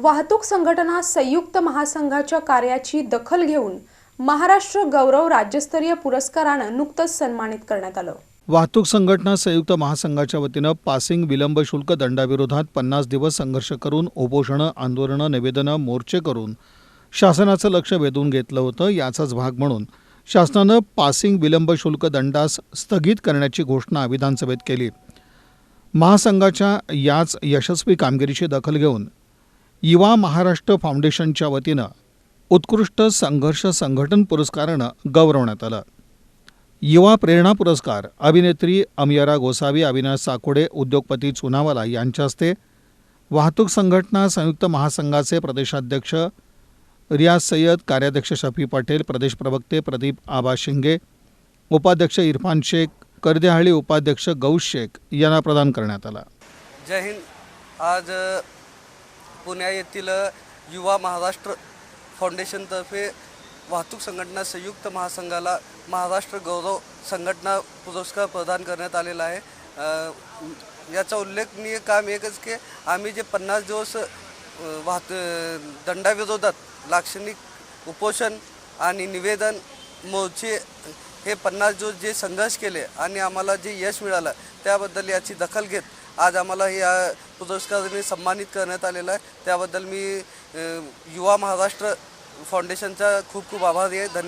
वाहतूक संघटना संयुक्त महासंघाच्या कार्याची दखल घेऊन महाराष्ट्र गौरव राज्यस्तरीय पुरस्कारानं नुकतंच सन्मानित करण्यात आलं. वाहतूक संघटना संयुक्त महासंघाच्या वतीनं पासिंग विलंब शुल्क दंडाविरोधात पन्नास दिवस संघर्ष करून उपोषणं आंदोलनं निवेदनं मोर्चे करून शासनाचं लक्ष वेधून घेतलं होतं याचाच भाग म्हणून शासनानं पासिंग विलंब शुल्क दंडास स्थगित करण्याची घोषणा विधानसभेत केली. महासंघाच्या याच यशस्वी कामगिरीची दखल घेऊन युवा महाराष्ट्र फाउंडेशनच्या वतीनं उत्कृष्ट संघर्ष संघटन पुरस्कारानं गौरवण्यात आलं. युवा प्रेरणा पुरस्कार अभिनेत्री अमियरा गोसावी अविनाश साकोडे उद्योगपती चुनावाला यांच्या हस्ते वाहतूक संघटना संयुक्त महासंघाचे प्रदेशाध्यक्ष रियाज सय्यद कार्याध्यक्ष शफी पटेल प्रदेश प्रवक्ते प्रदीप आबा शिंगे उपाध्यक्ष इरफान शेख कर्देहाळी उपाध्यक्ष गौश शेख यांना प्रदान करण्यात आला. जय हिंद. आज पुण्या येथील युवा महाराष्ट्र फाउंडेशनतर्फे वाहतूक संघटना संयुक्त महासंघाला महाराष्ट्र गौरव संघटना पुरस्कार प्रदान करण्यात आलेला आहे. याचा उल्लेखनीय काम एकच की आम्ही जे पन्नास दिवस वाहत दंडाविरोधात लाक्षणिक उपोषण आणि निवेदन मोर्चे हे पन्नास जो जे संघर्ष केले आणि आम्हाला जे यश मिळालं त्याबद्दल याची दखल घेत आज आम्हाला या पुरस्काराने सन्मानित करण्यात आलेलं आहे. त्याबद्दल मी युवा महाराष्ट्र फाउंडेशनचा खूप खूप आभारी आहे. धन्यवाद.